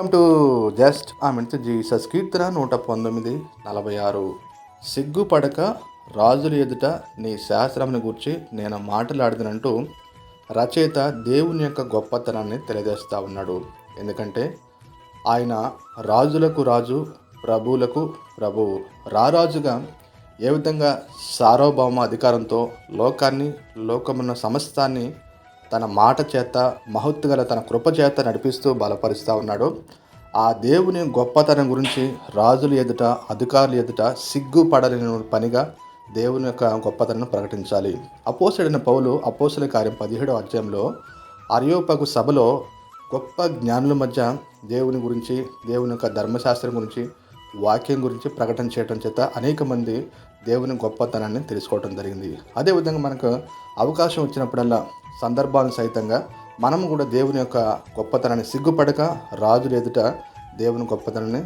Welcome to just a minute Jesus కీర్తన నూట పంతొమ్మిది నలభై ఆరు. సిగ్గుపడక రాజుల ఎదుట నీ శాస్త్రంని గురించి నేను మాట్లాడుతున్నట్టు రచయిత దేవుని యొక్క గొప్పతనాన్ని తెలియజేస్తూ ఉన్నాడు. ఎందుకంటే ఆయన రాజులకు రాజు ప్రభువులకు ప్రభువు. రారాజుగా ఏ విధంగా సార్వభౌమ అధికారంతో లోకాన్ని లోకమున్న సమస్తాన్ని తన మాట చేత మహత్తు గల తన కృప చేత నడిపిస్తూ బలపరుస్తూ ఉన్నాడు. ఆ దేవుని గొప్పతనం గురించి రాజులు ఎదుట అధికారులు ఎదుట సిగ్గుపడలేని పనిగా దేవుని యొక్క గొప్పతనం ప్రకటించాలి. అపోసడిన పౌలు అపోసల కార్యం పదిహేడవ అధ్యాయంలో అరియోపగు సభలో గొప్ప జ్ఞానుల మధ్య దేవుని గురించి దేవుని యొక్క ధర్మశాస్త్రం గురించి వాక్యం గురించి ప్రకటన చేయడం చేత అనేక మంది దేవుని గొప్పతనాన్ని తెలుసుకోవడం జరిగింది. అదేవిధంగా మనకు అవకాశం వచ్చినప్పుడల్లా సందర్భాలు సహితంగా మనము కూడా దేవుని యొక్క గొప్పతనాన్ని సిగ్గుపడక రాజులు ఎదుట దేవుని గొప్పతనాన్ని